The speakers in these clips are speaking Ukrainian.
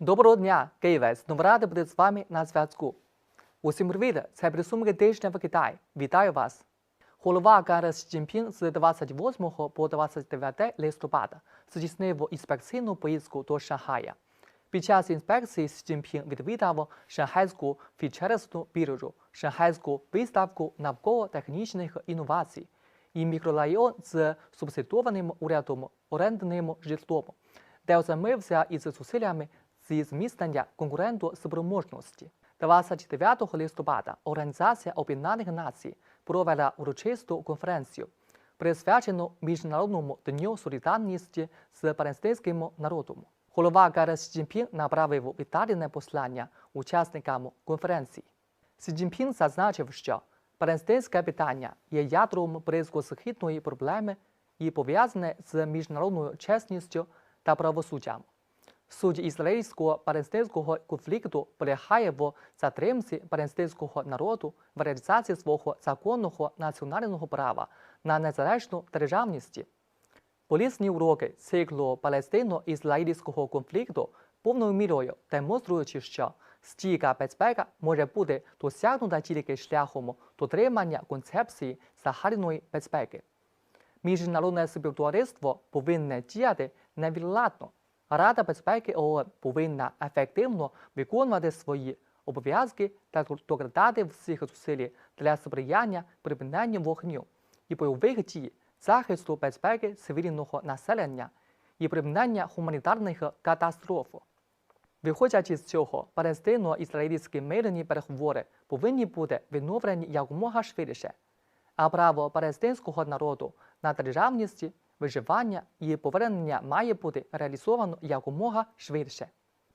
Доброго дня, Києве! Знову радий бути з вами на зв'язку. Усім привіт! Це присумки тижня в Китаї. Вітаю вас! Голова КР Сі з 28 по 29 листопада здійснив інспекційну поїздку до Шанхая. Під час інспекції Сі відвідав Шанхайську фічересну біржу, Шанхайську виставку навколо-технічних інновацій і мікрорайон з субсидованим урядом орендним житлом, де озаймився із зусиллями зі зміцнення конкуренту спроможності. 29 листопада Організація Об'єднаних Націй провела урочисту конференцію, присвячену Міжнародному дню солідарності з палестинським народом. Голова Сі Цзіньпін направив вітальне послання учасникам конференції. Сі Цзіньпін зазначив, що палестинське питання є ядром близькосхідної проблеми і пов'язане з міжнародною чесністю та правосуддям. Суть ізраїльсько-палестинського конфлікту полягає в затримці палестинського народу в реалізації свого законного національного права на незалежну державність. Полісні уроки циклу палестино-ізраїльського конфлікту повною мірою демонструючи, що стійка безпека може бути досягнута тільки шляхом дотримання концепції загальної безпеки. Міжнародне співтовариство повинне діяти невідкладно. Рада безпеки ООН повинна ефективно виконувати свої обов'язки та докладати всіх зусиль для сприяння припиненню вогню і бойових дій, захисту безпеки цивільного населення і припинення гуманітарних катастроф. Виходячи з цього, палестино-ізраїльські мирні переговори повинні бути відновлені якомога швидше, а право палестинського народу на державність, виживання і повернення має бути реалізовано якомога швидше.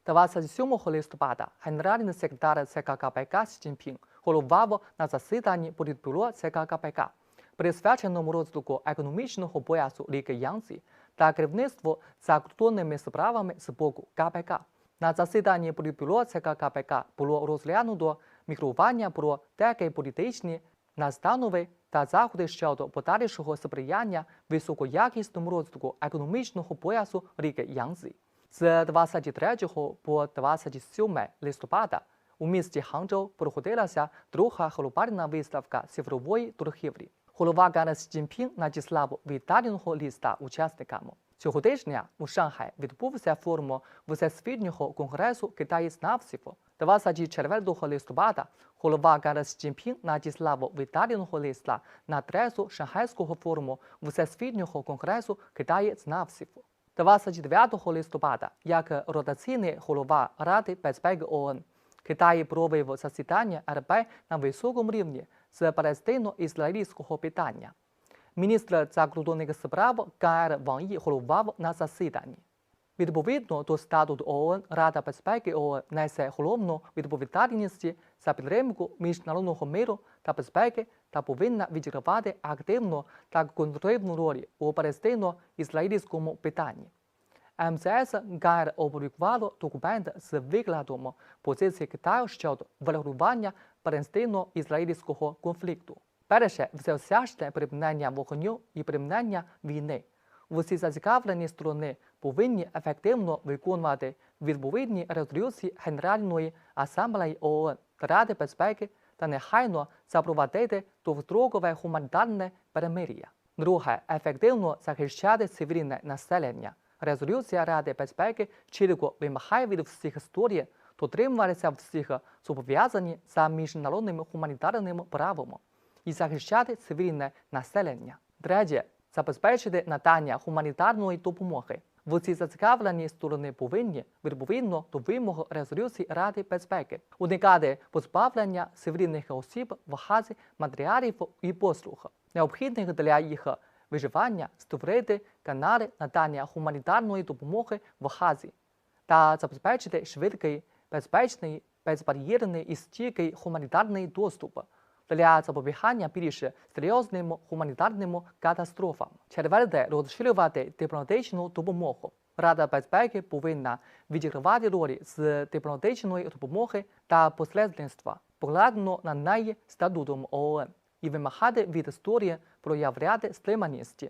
27 листопада генеральний секретар ЦК КПК Сі Цзіньпін головував на засіданні політбюро ЦК КПК, присвяченому розвитку економічного поясу ріки Янцзі та керівництву закордонними справами з боку КПК. На засіданні політбюро ЦК КПК було розглянуто мігрування про деякі політичні настанови та заходи щодо подальшого сприяння високоякісному розвитку економічного поясу ріки Янцзі. З 23 по 27 листопада у місті Ханчжоу проходилася друга глобальна виставка цифрової торгівлі. Голова Сі Цзіньпін надіслав вітального листа учасникам. Цього тижня у Шанхай відбувся форум Всесвітнього конгресу китаєзнавців. 24 листопада голова Сі Цзіньпін надіслав вітального листа на адресу Шанхайського форуму Всесвітнього конгресу китаєзнавців. 29 листопада, як ротаційний голова Ради безпеки ООН, Китай провів засідання РБ на високому рівні з палестино-ізраїльського питання. Міністр закордонних справ КР Ван Ї на засіданні. Відповідно до статуту ООН, Рада безпеки ООН несе головну відповідальність за підтримку міжнародного миру та безпеки та повинна відігравати активну та конструктивну роль у палестино-ізраїльському питанні. МЗС КР опублікувало документ з викладом позиції Китаю щодо врегулювання палестино-ізраїльського конфлікту. Перше всеосяжне припинення вогню і припинення війни. Усі зацікавлені сторони повинні ефективно виконувати відповідні резолюції Генеральної асамблеї ООН та Ради безпеки та негайно запровадити довгострокове гуманітарне перемир'я. Друге ефективно захищати цивільне населення. Резолюція Ради безпеки чітко вимагає від всіх сторін дотримуватися всіх зобов'язань за міжнародним гуманітарним правом і захищати цивільне населення. Третє забезпечити надання гуманітарної допомоги. Всі зацікавлені сторони повинні відповідно до вимог резолюції Ради безпеки уникати позбавлення цивільних осіб в газі матеріалів і послуг, необхідних для їх виживання, створити канали надання гуманітарної допомоги в газі та забезпечити швидкий, безпечний, безбар'єрний і стійкий гуманітарний доступ для запобігання більш серйозним гуманітарним катастрофам. Четверте, розширювати дипломатичну допомогу. Рада безпеки повинна відігравати роль з дипломатичної допомоги та посередництва, покладено на неї статутом ООН, і вимагати від історії проявляти стриманість,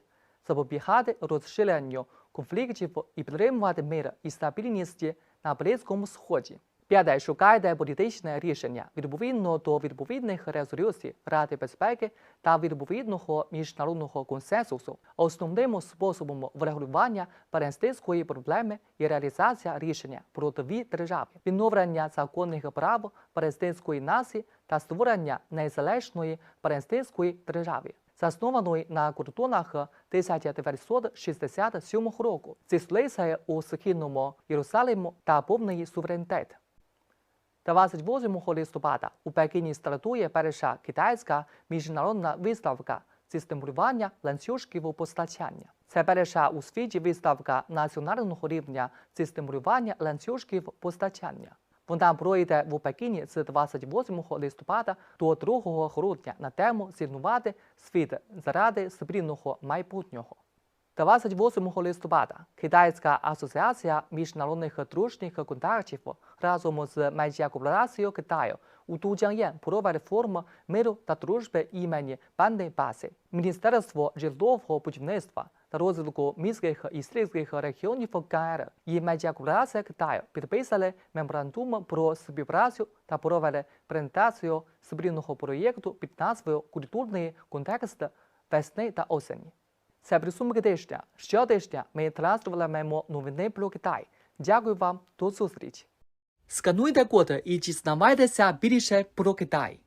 запобігати розширенню конфліктів і підтримувати мир і стабільність на Близькому Сході. П'яте шукайте політичне рішення відповідно до відповідних резолюцій Ради безпеки та відповідного міжнародного консенсусу. Основним способом врегулювання палестинської проблеми є реалізація рішення про дві держави, відновлення законних прав палестинської нації та створення незалежної палестинської держави, заснованої на кордонах 1967 року. Це у східному Єрусалиму та повний суверенітет. 28 листопада у Пекіні стартує перша китайська міжнародна виставка зі стимулювання ланцюжків постачання. Це перша у світі виставка національного рівня зі стимулювання ланцюжків постачання. Вона пройде в Пекіні з 28 листопада до 2 грудня на тему зірнувати світ заради спільного майбутнього. 28 листопада Китайська асоціація міжнародних дружніх контактів разом з медіакорпорацією Китаю у Дужан'єн проведе форум миру та дружби імені Панни Баси. Міністерство житлового будівництва та розвитку міських і сільських регіонів КР і медіакорпорація Китаю підписали меморандум про співпрацю та провели презентацію спільного проєкту під назвою Культурний контекст весни та осені. Це підсумки тижня. Щотижня ми транслюємо новини про Китай. Дякую вам, до зустрічі. Скануйте код і дізнавайтеся більше про Китай.